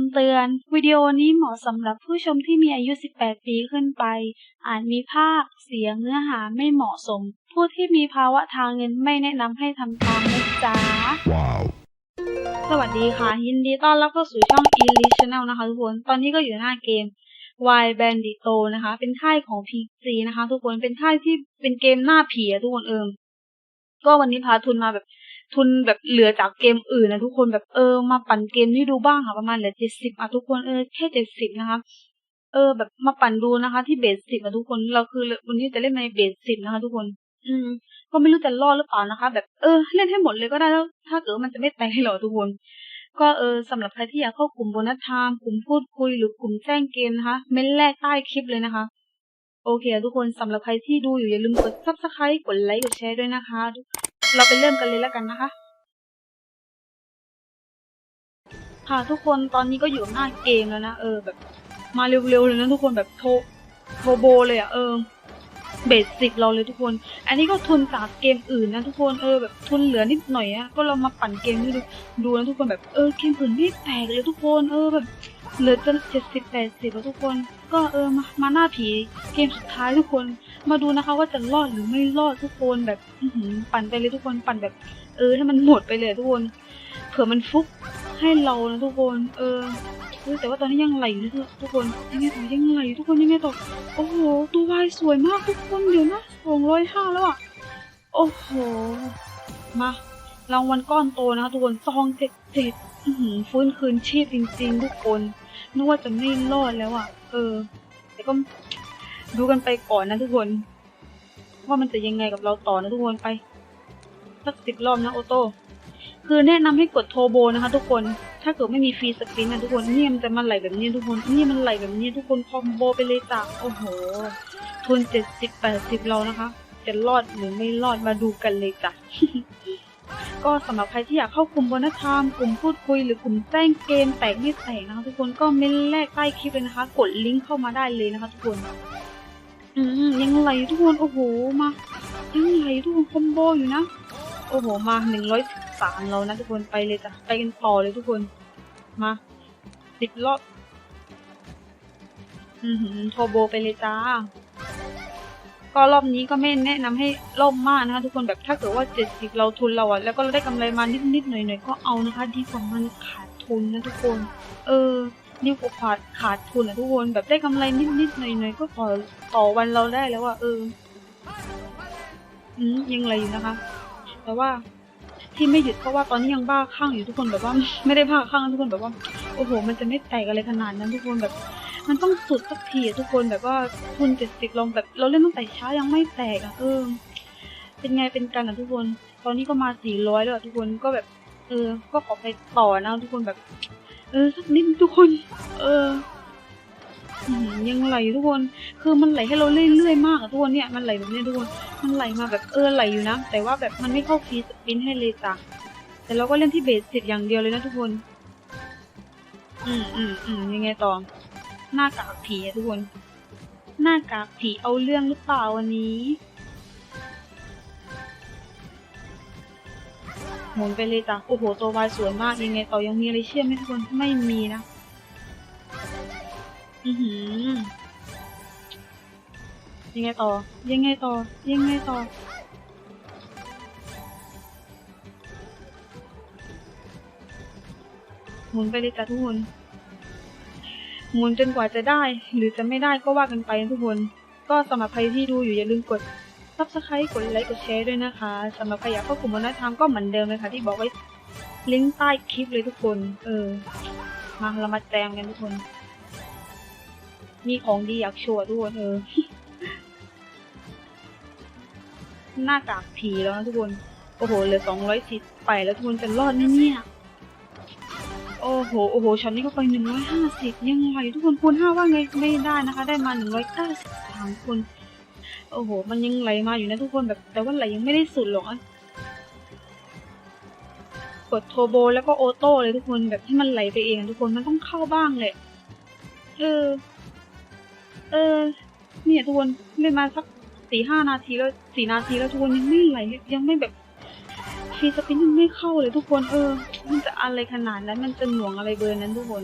ำเตือน วิดีโอนี้เหมาะสำหรับผู้ชมที่มีอายุ 18 ปีขึ้นไป อาจมีภาพ เสียงเนื้อหาไม่เหมาะสม ผู้ที่มีภาวะทางเงินไม่แนะนำให้ทำตามนะจ๊ะ Wow. สวัสดีค่ะ ยินดีต้อนรับเข้าสู่ช่อง e l i Channel นะคะทุกคน ตอนนี้ก็อยู่หน้าเกม Y Bandito นะคะ เป็นค่ายของ PC นะคะ ทุกคน เป็นค่ายที่เป็นเกมหน้าผีอะทุกคนเอิมก็วันนี้พาทุนมาแบบ ทุนแบบเหลือจากเกมอื่นนะทุกคนแบบเออมาปั่นเกมนี้ดูบ้างค่ะประมาณเหลือเจ็ดสิบอะทุกคนเออแค่เจ็ดสิบนะคะเออแบบมาปั่นดูนะคะ ที่เบสสิบอะทุกคนเราคือวันนี้จะเล่นในเบสสิบนะคะ ทุกคน อืม ก็ไม่รู้จะรอดหรือเปล่านะคะ แบบเออเล่นให้หมดเลยก็ได้แล้วถ้าเกิดมันจะไม่แตกให้หรอทุกคน ก็เออสำหรับใครที่อยากเข้ากลุ่มโบนัสไทม์กลุ่มพูดคุยหรือกลุ่มแจ้งเกมนะคะ เม้นแรกใต้คลิปเลยนะคะโอเค ทุกคนสำหรับใครที่ดูอยู่อย่าลืมกด subscribe กดไลค์กดแชร์ด้วยนะคะ เราไปเริ่มกันเลยแล้วกันนะคะ ค่ะทุกคนตอนนี้ก็อยู่หน้าเกมแล้วนะ เออแบบ มาเร็วๆเลยนะทุกคนแบบโทโทโบเลยอะ่ะเออเบสสิกเราเลยทุกคน อันนี้ก็ทุนจากเกมอื่นนะทุกคน เออแบบทุนเหลือนิดหน่อยอะก็เรามาปั่นเกมนี้ดู ดูนะทุกคนแบบเออเกมอื่นไม่แตกเลยทุกคน เออแบบเหลือจนเจ็ดสิบแปดสิบแล้วทุกคน ก็เออมามาหน้าผีเกมสุดท้ายทุกคนมาดูนะคะ ว่าจะรอดหรือไม่รอดทุกคนแบบหือปั่นไปเลยทุกคนปั่นแบบ เออถ้ามันหมดไปเลยทุกคนเผื่อมันฟุกให้เรานะทุกคน เออแต่ว่าตอนนี้ยังไหลอยู่ทุกคนยังไงต่อยังไหลทุกคนยังไงต่อโอ้โหตัววายสวยมากทุกคนเดี๋ยวนะสองร้อยห้าแล้วอะโอ้โหมารางวัลก้อนโตนะคะทุกคนซองเจ็ดเจ็ดหือฟื้นคืนชีพจริง ๆ ทุกคน นึกว่าจะไม่รอดแล้วอะ เออ แต่ก็ดูกันไปก่อนนะทุกคน ว่ามันจะยังไงกับเราต่อนะทุกคนไป สักสิบรอบนะโอโต้คือแนะนำให้กดโทโบนะคะ ทุกคน ถ้าเกิดไม่มีฟรีสปรินนะทุกคนนี่มันจะมาไหลแบบนี้ทุกคนนี่มันไหลแบบนี้ทุกคนคอมโบไปเลยจ้ะโอ้โห ทุนเจ็ดสิบแปดสิบเรานะคะ จะรอดหรือไม่รอดมาดูกันเลยจ้ะ ก็สำหรับใครที่อยากเข้ากลุ่มบนธรรมกลุ่มพูดคุยหรือกลุ่มแจ้งเกมแตกไม่แตกนะคะทุกคนก็เมนแรกใต้คลิปเลยนะคะ กดลิงก์เข้ามาได้เลยนะคะ ทุกคน อืมยังไหลทุกคนโอ้โหมายังไหลทุกคนคอมโบอยู่นะโอ้โหมาหนึ่งร้อยสามเรานะทุกคนไปเลยจ้ะไปกันต่อเลยทุกคนมาสิบรอบอือหือโทโบไปเลยจ้า ก็รอบนี้ก็ไม่แนะนำให้ล่มมากนะคะ ทุกคนแบบถ้าเกิดว่าเจ็ดสิบเราทุนเราอะแล้วก็เราได้กำไรมานิดๆหน่อยๆก็เอานะคะ ดีกว่ามันขาดทุนนะทุกคน เออดีกว่าขาดขาดทุนอะทุกคนแบบได้กำไรนิดๆหน่อยๆก็ต่อต่อวันเราได้แล้วอะเอออืมยังไรอยู่นะคะ แต่ว่าที่ไม่หยุดเพราะว่าตอนนี้ยังบ้าคลั่งอยู่ทุกคนแบบว่า ไม่ได้บ้าคลั่งนทุกคนแบบว่าโอ้โห มันจะไม่แตกอะไรขนาดนั้นทุกคนแบบ มันต้องสุดสักทีอะทุกคนแบบว่าทุนเจ็ดสิบลองแบบเราเล่นตั้งแต่เช้ายังไม่แตกอะเออเป็นไงเป็นกันอะทุกคน ตอนนี้ก็มาสี่ร้อยแล้วอะทุกคนก็แบบเออ ก็ขอไปต่อนะทุกคนแบบ เออสักนิดทุกคน เออยังไหลทุกคน คือมันไหลให้เราเรื่อยๆมากอะทุกคนเนี่ย มันไหลแบบเนี้ยทุกคน มันไหลมาแบบเออไหลอยู่นะ แต่ว่าแบบมันไม่เข้าฟรีสปินให้เลยจ้ะแต่เราก็เล่นที่เบสเสิบอย่างเดียวเลยนะทุกคน อืมอืมอืมยังไงต่อ หน้ากากผีทุกคน หน้ากากผีเอาเรื่องหรือเปล่าวันนี้ หมุนไปเลยจ้ะ โอ้โห ตัววายสวยมากยังไงต่อยังมีอะไรเชื่อไหมทุกคน ไม่มีนะ อือหือ ยังไงต่อ ยังไงต่อ ยังไงต่อหมุนไปเลยจ้ะทุกคน หมุนจนกว่าจะได้ หรือจะไม่ได้ก็ว่ากันไปทุกคน ก็สำหรับใครที่ดูอยู่อย่าลืมกด subscribe กดไลค์กดแชร์ด้วยนะคะสำหรับใครอยากเข้ากลุ่มวัฒนธรรมก็เหมือนเดิมเลยค่ะที่บอกไว้ลิงก์ใต้คลิปเลยทุกคน เออ มาเรามาแจมกันทุกคน มีของดีอยากโชว์ทุกคนเออ หน้ากากผีแล้วนะทุกคน โอ้โหเหลือสองร้อยสิบไปแล้วทุกคนจะรอดไหมเนี่ย โอ้โห โอ้โหช็อตนี้ก็ไปหนึ่งร้อยห้าสิบยังไงทุกคนคูณห้าว่าไงไม่ได้นะคะ ได้มาหนึ่งร้อยเก้าสิบสามคน โอ้โห มันยังไหลมาอยู่นะทุกคนแบบ แต่ว่าไหลยังไม่ได้สุดหรอกอะกดโทรโบแล้วก็โอโต้เลยทุกคนแบบที่มันไหลไปเองทุกคนมันต้องเข้าบ้างแหละเออ เออ เนี่ยทุกคนเล่นมาสักสี่ห้านาทีแล้วสี่นาทีแล้วทุกคนยังไม่ไหลยังไม่แบบ ฟรีสปินยังไม่เข้าเลยทุกคน เออ มันจะอะไรขนาดนั้น มันจะหน่วงอะไรเบอร์นั้นทุกคน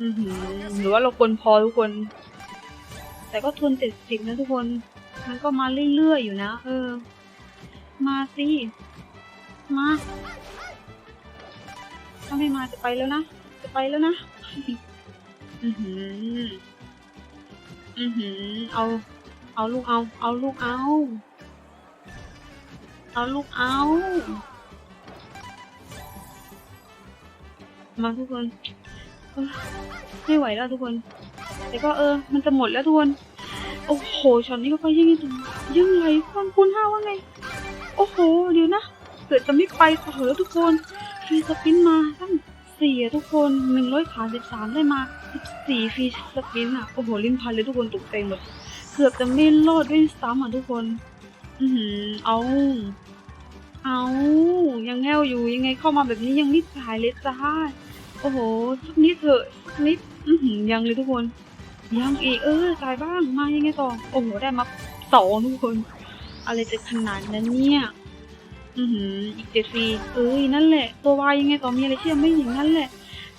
อือหือหรือว่าเราควรพอทุกคน แต่ก็ทุนเจ็ดสิบนะทุกคน มันก็มาเรื่อยๆอยู่นะ เออ มาสิ มา ถ้าไม่มาจะไปแล้วนะ จะไปแล้วนะ อือหือ อือหือ เอา เอาลูกเอา เอาลูกเอา เอาลูกเอามาทุกคนไม่ไหวแล้วทุกคน แต่ก็เออ มันจะหมดแล้วทุกคน โอ้โหช็อตนี้ก็ไปยังไงถึงยังไงคนคูณห้าว่าไง โอ้โห เดี๋ยวนะ เกิดจะไม่ไปต่อแล้วทุกคนฟรีสปินมาตั้งสี่ทุกคนหนึ่งร้อยขาสิบสามได้มาสิบสี่ฟรีสปินอะโอ้โห ลิ้นพันเลยทุกคนตกใจหมด เกือบจะไม่รอดด้วยซ้ำอะทุกคน อือหือเอา เอายังแง่วอยู่ยังไงเข้ามาแบบนี้ยังไม่จ่ายเลยจ้าโอ้โหสักนิดเถอะสักนิดยังเลยทุกคน ยังอีกเออจ่ายบ้างมายังไงต่อโอ้โหได้มาสองทุกคน อะไรจะขนาดนั้นเนี่ยอือหืออีกเจ็ดฟรีเอ้ยนั่นแหละ ตัววายยังไงต่อมีอะไรเชื่อไม่อย่างนั้นแหละ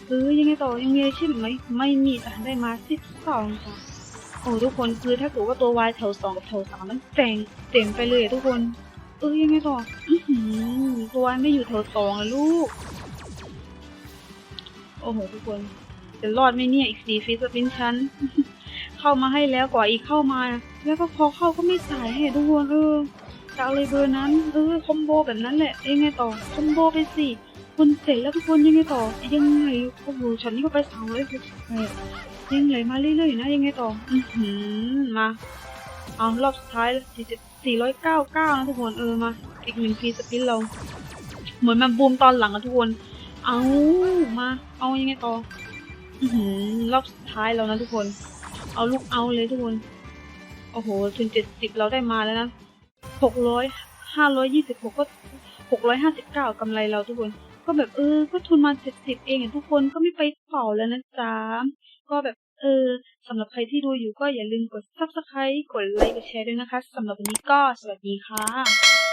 เออยังไงต่อยังมีอะไรเชื่อไหมไม่มีแต่ได้มาสิบสองจ้ะโอ้ทุกคนคือถ้าเกิดว่าตัววายแถวสองกับแถวสามมันเจ๋งเจ๋งไปเลยทุกคน เอ้ยยังไงต่ออื้อหือตัวไม่อยู่แถวสองแล้วลูก โอ้โหทุกคน จะรอดไหมเนี่ยอีกสี่ฟิสปินชั้น เข้ามาให้แล้วกว่าอีกเข้ามา แล้วก็พอเข้าก็ไม่สายให้ทุกคนเออจะอะไรเบอร์นั้น เออคอมโบแบบนั้นแหละยังไงต่อคอมโบไปสิคนเสร็จแล้วทุกคนยังไงต่อ ยังไงโอ้โหฉันนี่ก็ไปสามร้อยคือยังไงมาเรื่อยๆนะยังไงต่อ อือหือมาเอารอบสุดท้ายแล้ว 499 นะทุกคนเออมาอีกหนึ่งพีสปินเรา เหมือนมันบูมตอนหลังอะทุกคน เอามาเอายังไงต่อรอบสุดท้ายเรานะทุกคน เอาลูกเอาเลยทุกคน โอ้โหถึงเจ็ดสิบเราได้มาแล้วนะหกร้อยห้าร้อยยี่สิบหกก็หกร้อยห้าสิบเก้ากำไรเราทุกคน ก็แบบเออ ก็ทุนมาเจ็ดสิบเองอะทุกคนก็ไม่ไปต่อแล้วนะจ๊ะ ก็แบบ เออสำหรับใครที่ดูอยู่ก็อย่าลืมกด subscribe กดไลค์กดแชร์ด้วยนะคะสำหรับวันนี้ก็สวัสดีค่ะ